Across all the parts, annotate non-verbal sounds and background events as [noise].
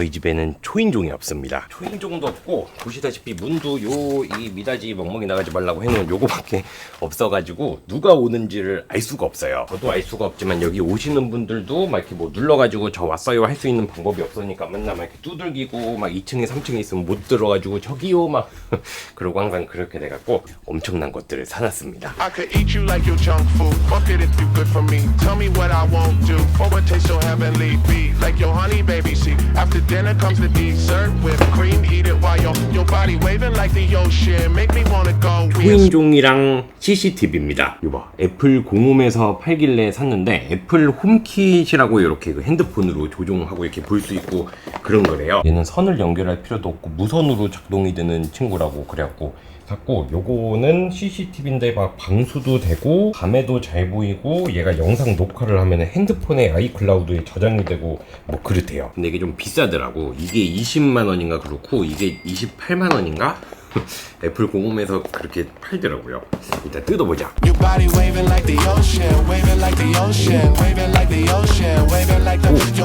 저희 집에는 초인종이 없습니다. 초인종도 없고 보시다시피 문도 요 이 미닫이 멍멍이 나가지 말라고 해놓은 요거밖에 없어가지고 누가 오는지를 알 수가 없어요. 저도 알 수가 없지만 여기 오시는 분들도 막 이렇게 뭐 눌러가지고 저 왔어요 할 수 있는 방법이 없으니까 맨날 막 이렇게 두들기고 막 2층에 3층에 있으면 못 들어가지고 저기요 막 [laughs] 그러고 항상 그렇게 돼갖고 엄청난 것들을 사놨습니다. I could eat you like your junk food. Fuck it if you good for me. Tell me what I won't do. For what tastes so heavenly. Be like your honey baby. See, after dinner comes the dessert. Whipped cream, eat it while your your body waving like the ocean. Make me wanna go. In 초인종이랑 CCTV입니다. 이거 봐. 애플 공홈에서 팔길래 샀는데 애플 홈킷이라고 이렇게 그 핸드폰으로 조종하고 이렇게 볼 수 있고 그런 거래요. 얘는 선을 연결할 필요도 없고 무선으로 작동이 되는 친구라고 그래갖고 샀고 요거는 CCTV인데 막 방수도 되고 밤에도 잘 보이고 얘가 영상 녹화를 하면 핸드폰에 아이클라우드에 저장이 되고 뭐 그렇대요. 근데 이게 좀 비싸더라고. 이게 20만 원인가 그렇고 이게 28만 원인가? [laughs] 애플 공홈에서 그렇게 팔더라고요. 일단 뜯어보자.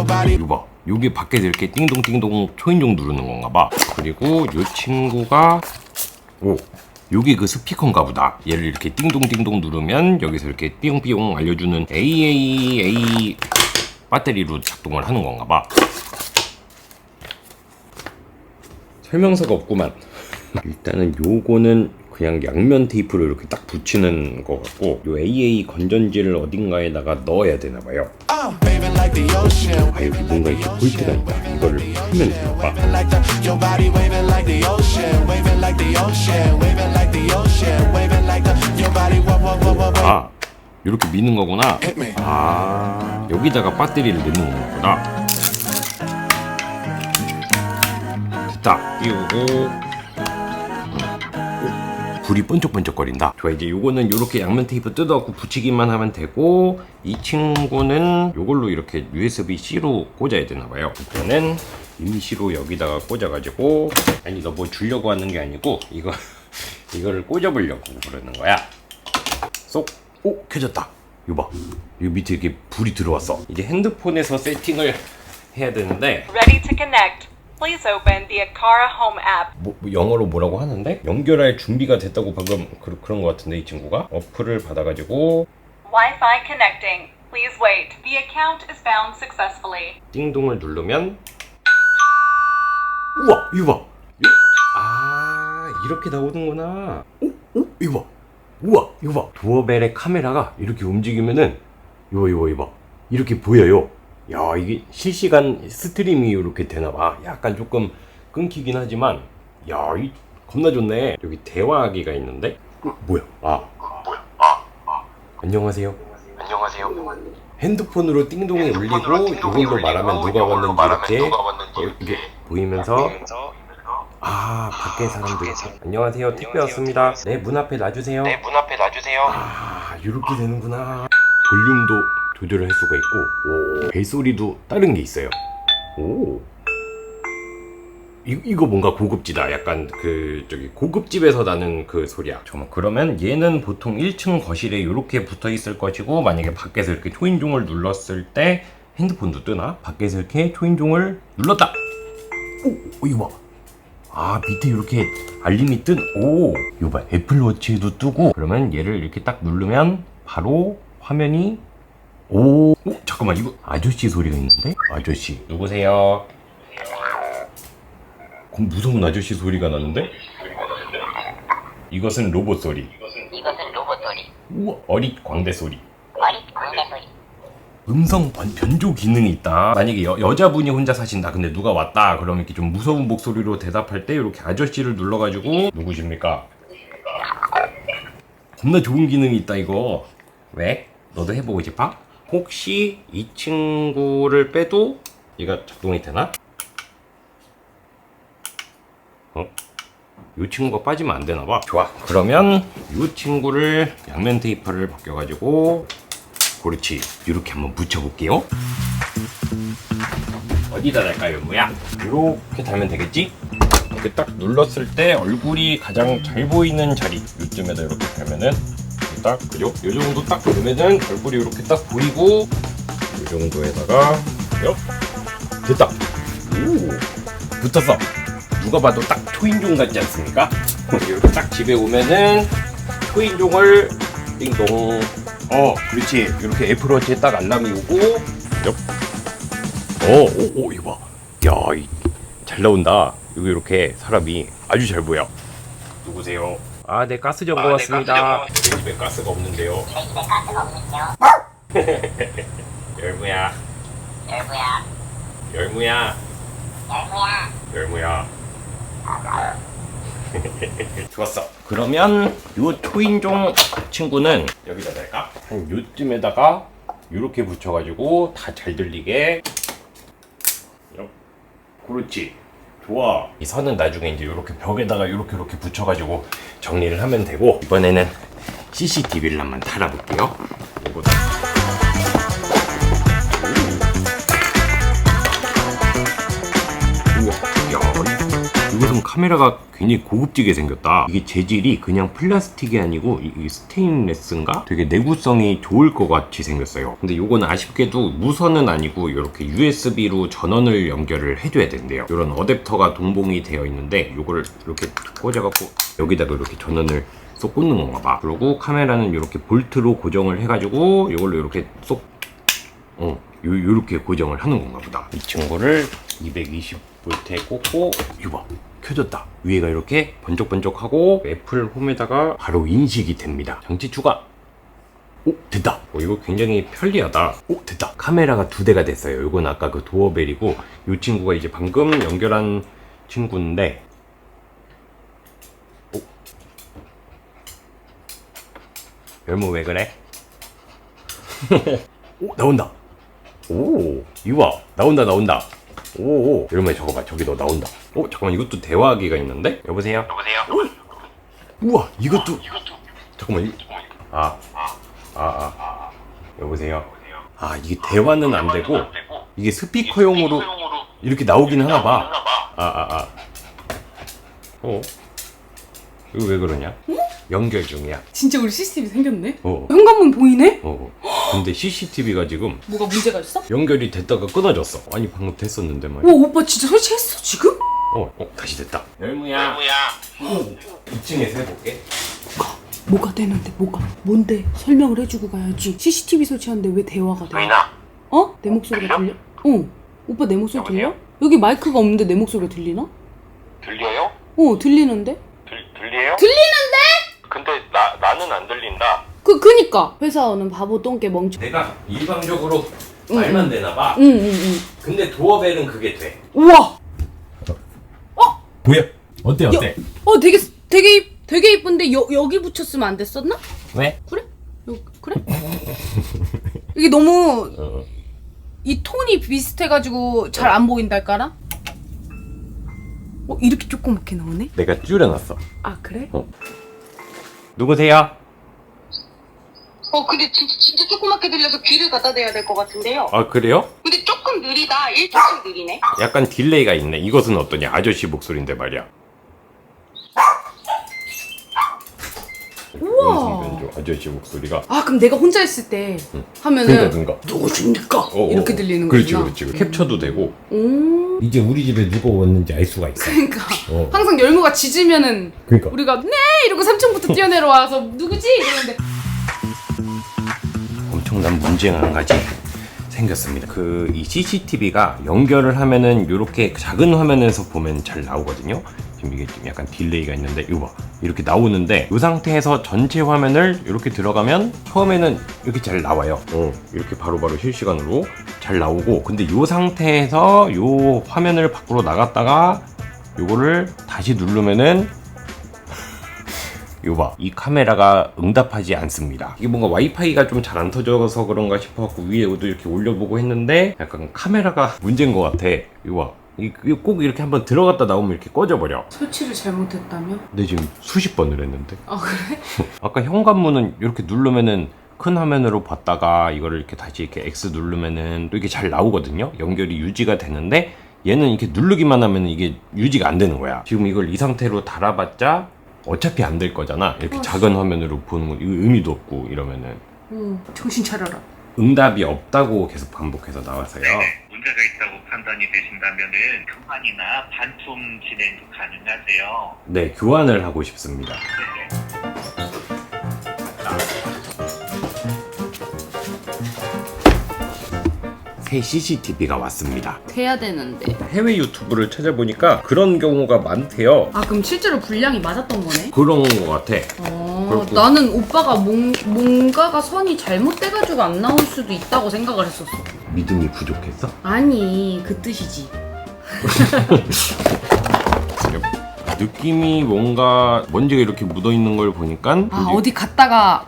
Body. 이거 봐. 요게 밖에서 이렇게 띵동띵동 초인종 누르는 건가 봐. 그리고 요 친구가 오. 요게 그 스피커인가 보다. 얘를 이렇게 띵동띵동 누르면 여기서 이렇게 삐용삐용 알려주는 AAA 배터리로 작동을 하는 건가 봐. 설명서가 없구만. [laughs] 일단은 요거는 그냥 양면 테이프를 이렇게 딱 붙이는 거 같고 요 AA 건전지를 어딘가에다가 넣어야 되나 봐요. Uh, 아 여기 뭔가 이렇게 볼트가 있다. 이거를 풀면 되나 봐. 아 이렇게 미는 거구나. 아 여기다가 배터리를 넣는 거구나. 됐다. 끼우고 불이 번쩍번쩍거린다. 좋아 이제 요거는 요렇게 양면 테이프 뜯어갖고 붙이기만 하면 되고 이 친구는 요걸로 이렇게 USB-C로 꽂아야 되나봐요. 일단은 임시로 여기다가 꽂아가지고 아니 너 뭐 주려고 하는 게 아니고 이거 [laughs] 이거를 꽂아보려고 그러는 거야. 쏙. 오 켜졌다. 이거 봐. 이 밑에 이렇게 불이 들어왔어. 이제 핸드폰에서 세팅을 해야 되는데 Ready to connect. Please open the Akara Home app. 뭐, 뭐 영어로 뭐라고 하는데 연결할 준비가 됐다고 방금 그, 그런 것 같은데 이 친구가 어플을 받아가지고 Wi-Fi connecting. Please wait. The account is bound successfully. 띵동을 누르면 우와 이거 봐. 요- 아 이렇게 나오는구나. 오, 오 이거 봐. 우와 이거 봐. 도어벨의 카메라가 이렇게 움직이면은 이거 이거 이거 봐. 이렇게 보여요. 야 이게 실시간 스트리밍이 이렇게 되나 봐. 약간 조금 끊기긴 하지만 야 이 겁나 좋네. 여기 대화하기가 있는데 어, 뭐야? 아 뭐야? 아, 안녕하세요. 안녕하세요. 핸드폰으로 띵동이 울리고 이걸로 말하면 누가 왔는지 이렇게 어, 이게 보이면서 아 밖에 사람들 안녕하세요 택배 왔습니다 네문 앞에 놔주세요 네, 문 앞에 놔주세요. 아 이렇게 되는구나 볼륨도 조절할 수가 있고 오 벨소리도 다른 게 있어요 오 이, 이거 뭔가 고급지다. 약간 그 저기 고급집에서 나는 그 소리야. 잠깐 그러면 얘는 보통 1층 거실에 이렇게 붙어 있을 것이고 만약에 밖에서 이렇게 초인종을 눌렀을 때 핸드폰도 뜨나? 밖에서 이렇게 초인종을 눌렀다. 오, 오 이거 봐. 아 밑에 이렇게 알림이 뜬. 오 이거 봐. 애플워치에도 뜨고 그러면 얘를 이렇게 딱 누르면 바로 화면이 오, 오 잠깐만 이거 아저씨 소리가 있는데? 아저씨 누구세요? 그럼 무서운 아저씨 소리가 나는데? 이것은 로봇 소리. 이것은 로봇 소리, 우와, 어릿 광대 소리. 어릿 광대 소리. 음성 변- 변조 기능이 있다. 만약에 여, 여자분이 혼자 사신다. 근데 누가 왔다. 그러면 이렇게 좀 무서운 목소리로 대답할 때 이렇게 아저씨를 눌러가지고 누구십니까? 겁나 좋은 기능이 있다 이거. 왜? 너도 해보고 싶어? 혹시 이 친구를 빼도 얘가 작동이 되나? 어? 이 친구가 빠지면 안 되나 봐. 좋아. 그러면 이 친구를 양면 테이프를 벗겨가지고 그렇지. 이렇게 한번 붙여볼게요. 어디다 달까요, 뭐야? 이렇게 달면 되겠지? 이렇게 딱 눌렀을 때 얼굴이 가장 잘 보이는 자리 이쯤에다 이렇게 달면은 딱 그죠? 이 정도 딱 되면은 얼굴이 이렇게 딱 보이고 이 정도에다가 요 됐다. 오 붙었어 누가 봐도 딱 초인종 같지 않습니까? 이렇게 딱 집에 오면은 초인종을 띵동 어 그렇지 이렇게 애플워치에 딱 알람이 오고 엽. 어, 오, 오, 이거 봐. 야, 이, 잘 나온다. 여기 이렇게 사람이 아주 잘 보여. 누구세요? 아, 네, 가스 점검 왔습니다. 저희 집에 가스가 없는데요. 저희 집에 가스가 없는데요. 열무야, 열무야, 열무야, 열무야. 열무야. [laughs] 좋았어. 그러면 요 초인종 친구는 여기다 댈까? 한 요쯤에다가 이렇게 붙여가지고 다 잘 들리게. 요. 그렇지. 좋아. 이 선은 나중에 이제 이렇게 벽에다가 이렇게 이렇게 붙여가지고 정리를 하면 되고 이번에는 CCTV를 한번 달아볼게요. 카메라가 굉장히 고급지게 생겼다. 이게 재질이 그냥 플라스틱이 아니고 스테인레스인가? 되게 내구성이 좋을 것 같이 생겼어요. 근데 요거는 아쉽게도 무선은 아니고 이렇게 USB로 전원을 연결을 해줘야 된대요. 이런 어댑터가 동봉이 되어 있는데 요거를 이렇게 꽂아갖고 여기다가 이렇게 전원을 쏙 꽂는 건가 봐. 그리고 카메라는 이렇게 볼트로 고정을 해가지고 이걸로 이렇게 쏙 어, 요, 요렇게 고정을 하는 건가 보다. 이 친구를 220V에 꽂고, 이거 봐. 켜졌다. 위에가 이렇게 번쩍번쩍하고 애플 홈에다가 바로 인식이 됩니다. 장치 추가. 오, 됐다. 어, 이거 굉장히 편리하다. 오, 됐다. 카메라가 두 대가 됐어요. 이건 아까 그 도어벨이고, 이 친구가 이제 방금 연결한 친구인데, 오. 열무 왜 그래? [laughs] 오, 나온다. 오, 이거 봐. 나온다, 나온다. 오, 오. 이러면 저거 봐. 저기도 나온다. 오, 잠깐만. 이것도 대화하기가 있는데? 여보세요? 여보세요? 우와, 이것도. 잠깐만. 이... 아, 아, 아. 여보세요? 아, 이게 대화는 안 되고, 이게 스피커용으로 이렇게 나오긴 하나 봐. 아, 아, 아. 어? 이거 왜 그러냐? 연결 중이야. 진짜 우리 CCTV 생겼네? 어. 현관문 보이네? 어. 근데 CCTV가 지금 뭐가 문제가 있어? 연결이 됐다가 끊어졌어. 아니, 방금 됐었는데 말이야. 와 오빠 진짜 설치했어 지금? 어, 어, 다시 됐다. 열무야. 열무야 2층에서 해볼게. 뭐가 되는데 뭐가 뭔데 설명을 해주고 가야지 CCTV 설치하는데 왜 대화가 돼? 루이나 어? 내 목소리가 들려? 들려? 어 오빠 내 목소리 들려? 여기 마이크가 없는데 내 목소리가 들리나? 들려요? 어 들리는데? 들, 들려요? 들리는데? 근데 나, 나는 안 들린다 그 그니까 회사원은 바보 똥개 멍청 내가 일방적으로 말만 되나 봐. 응응응 근데 도어벨은 그게 돼. 우와 뭐야? 어때, 어때? 어 되게 되게 이- 되게 이쁜데 여, 여기 붙였으면 안 됐었나? 왜? 그래? 요, 그래? [laughs] 이게 너무 어. 이 톤이 비슷해가지고 잘 안 보인달까나? 어 이렇게 조그맣게 나오네? 내가 줄여놨어. 아 그래? 누구세요? 어, 근데 진짜, 진짜 조그맣게 들려서 귀를 갖다 대야 될 것 같은데요. 아, 그래요? 근데 조금 느리다. 1초씩 느리네. 약간 딜레이가 있네. 이것은 어떠냐? 아저씨 목소리인데 말이야. 우와. 변조 아저씨 목소리가. 아 그럼 내가 혼자 있을 때 하면은 그러니까, 그러니까. 누구십니까? 어, 이렇게 어. 들리는 그렇지, 거구나. 그렇지. 캡처도 되고. 오 이제 우리 집에 누가 왔는지 알 수가 있어. 그러니까 어. 항상 열무가 짖으면은 그러니까. 우리가 네 이러고 3층부터 뛰어내려와서 누구지 이러는데 엄청난 문제가 한 가지 생겼습니다. 그 이 CCTV가 연결을 하면은 이렇게 작은 화면에서 보면 잘 나오거든요. 지금 이게 좀 약간 딜레이가 있는데 이거 봐 이렇게 나오는데 이 상태에서 전체 화면을 이렇게 들어가면 처음에는 이렇게 잘 나와요. 어, 이렇게 바로바로 실시간으로 잘 나오고 근데 이 상태에서 이 화면을 밖으로 나갔다가 요거를 다시 누르면은 이거 봐. 이 카메라가 응답하지 않습니다. 이게 뭔가 와이파이가 좀 잘 안 터져서 그런가 싶어갖고 위에도 이렇게 올려보고 했는데 약간 카메라가 문제인 것 같아. 이거 봐. 이게 꼭 이렇게 한번 들어갔다 나오면 이렇게 꺼져버려. 설치를 잘못했다며? 근데 지금 수십 번을 했는데. 아 그래? [laughs] 아까 현관문은 이렇게 누르면은 큰 화면으로 봤다가 이거를 이렇게 다시 이렇게 X 누르면은 또 이게 잘 나오거든요. 연결이 유지가 되는데 얘는 이렇게 누르기만 하면 이게 유지가 안 되는 거야. 지금 이걸 이 상태로 달아봤자 어차피 안 될 거잖아. 이렇게 작은 화면으로 보는 건 의미도 없고 이러면은 응 정신 차려라 응답이 없다고 계속 반복해서 나와서요. 문제가 있다고 판단이 되신다면은 교환이나 반품 진행도 가능하세요. 네, 교환을 하고 싶습니다. 네네. 새 CCTV가 왔습니다. 해야 되는데. 해외 유튜브를 찾아보니까 그런 경우가 많대요. 아 그럼 실제로 분량이 맞았던 거네? 그런 것 같아. 어. 나는 오빠가 뭔, 뭔가가 선이 잘못돼가지고 안 나올 수도 있다고 생각을 했었어. 믿음이 부족했어? 아니 그 뜻이지. [laughs] 느낌이 뭔가 먼지가 이렇게 묻어 있는 걸 보니까 아 어디 갔다가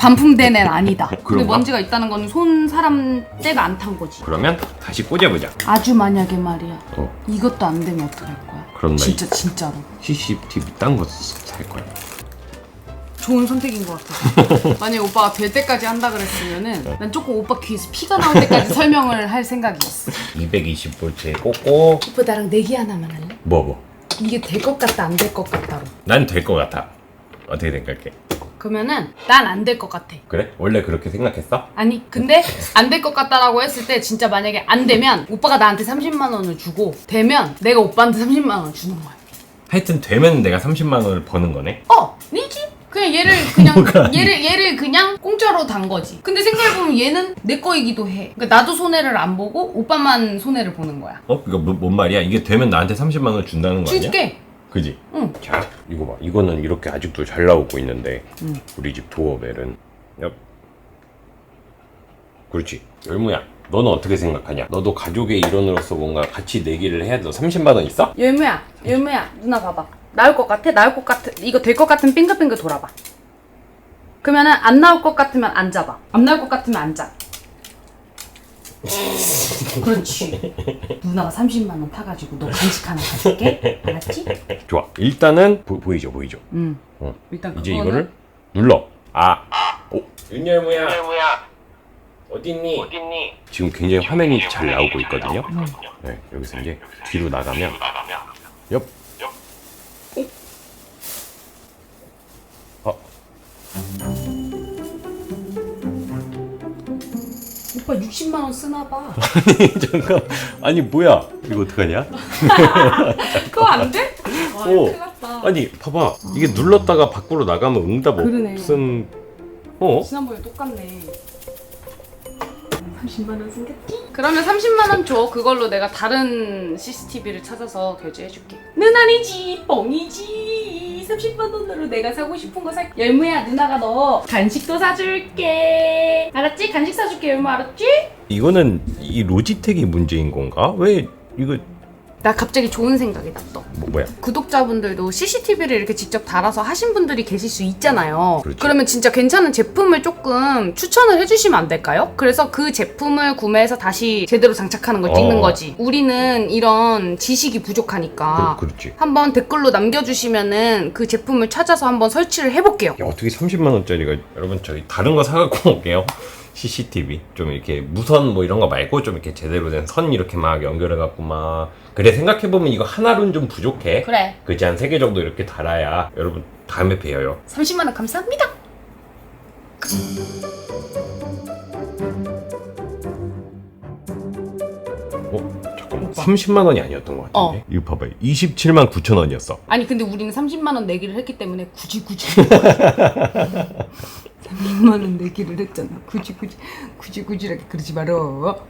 반품된 애는 아니다. [laughs] 근데 그런가? 먼지가 있다는 건 손 사람 때가 안 탄 거지. 그러면 다시 꽂아보자. 아주 만약에 말이야. 어, 이것도 안 되면 어떡할 거야? 나 진짜 진짜로. CCTV 딴거살 거야. 좋은 선택인 것 같아. [laughs] 만약에 오빠가 될 때까지 한다 그랬으면은 난 조금 오빠 귀에서 피가 나올 때까지 설명을 할 생각이었어. [laughs] 220V에 꽂고 오빠 나랑 내기 하나만 할래? 뭐 뭐? 이게 될 것 같다 안 될 것 같다로. 난 될 것 같아. 어떻게 생각해? 그러면은 난 안 될 것 같아. 그래? 원래 그렇게 생각했어? 아니 근데 안 될 것 같다라고 했을 때 진짜 만약에 안 되면 오빠가 나한테 30만 원을 주고 되면 내가 오빠한테 30만 원 주는 거야. 하여튼 되면 내가 30만 원을 버는 거네. 어, 니지? 그냥 얘를 그냥 얘를 얘를 그냥 공짜로 단 거지. 근데 생각해 보면 얘는 내 거이기도 해. 그러니까 나도 손해를 안 보고 오빠만 손해를 보는 거야. 어? 이거 뭐, 뭔 말이야? 이게 되면 나한테 30만 원 준다는 거 아니야? 줄게. 그지? 응. 자, 이거 봐. 이거는 이렇게 아직도 잘 나오고 있는데 응. 우리 집 도어벨은 엽. 그렇지. 열무야. 너는 어떻게 생각하냐? 너도 가족의 일원으로서 뭔가 같이 내기를 해야 돼. 30만 원 있어? 열무야, 열무야, 누나 봐봐. 나올 것 같아? 나올 것 같아? 이거 될 것 같으면 빙글빙글 돌아봐. 그러면은 안 나올 것 같으면 앉아봐. 안 나올 것 같으면 앉아. 그렇지. 누나가 30만 원 타가지고 너 간식 하나 가줄게. 알았지? 좋아. 일단은 보, 보이죠, 보이죠. 응. 어. 일단 이제 그거는- 이거를 눌러. 아. 오. 윤열무야. 뭐야? 어딨니? 어딨니? 지금 굉장히 화면이 잘 나오고 있거든요. 응. 네, 여기서 이제 뒤로 나가면 옆. 오빠 60만 원 쓰나 봐. 잠깐. 아니 뭐야? 이거 어떡하냐? [laughs] 그거 안 돼? 와, 오. 큰일 났다. 아니 봐봐. 이게 눌렀다가 밖으로 나가면 응답 그러네. 없음. 어? 지난번에 똑같네. 30만 원 생겼지? 그러면 30만 원 줘. 그걸로 내가 다른 CCTV를 찾아서 결제해줄게. 는 아니지, 뻥이지. 30만 원으로 내가 사고 싶은 거 살. 열무야, 누나가 너 간식도 사줄게. 알았지? 간식 사줄게, 열무 알았지? 이거는 이 로지텍이 문제인 건가? 왜 이거 나 갑자기 좋은 생각이 났어. 뭐, 뭐야? 구독자분들도 CCTV를 이렇게 직접 달아서 하신 분들이 계실 수 있잖아요. 그렇죠. 그러면 진짜 괜찮은 제품을 조금 추천을 해주시면 안 될까요? 그래서 그 제품을 구매해서 다시 제대로 장착하는 걸 찍는 어. 거지. 우리는 이런 지식이 부족하니까. 그, 그렇지. 한번 댓글로 남겨주시면은 그 제품을 찾아서 한번 설치를 해볼게요. 야 어떻게 30만 원짜리가 여러분 저희 다른 거 사갖고 올게요. CCTV 좀 이렇게 무선 뭐 이런 거 말고 좀 이렇게 제대로 된 선 이렇게 막 연결해갖고 막 그래 생각해보면 이거 하나로는 좀 부족해. 그래. 그지 한 세 개 정도 이렇게 달아야 여러분 다음에 봬요. 30만 원 감사합니다. 어 잠깐만 30만 원이 아니었던 것 같은데. 어. 이거 봐봐요. 27만 9천 원이었어. 아니 근데 우리는 30만 원 내기를 했기 때문에 굳이 굳이 [laughs] 30만 원 내기를 했잖아. 굳이 굳이 굳이 굳이하게 그러지 말어.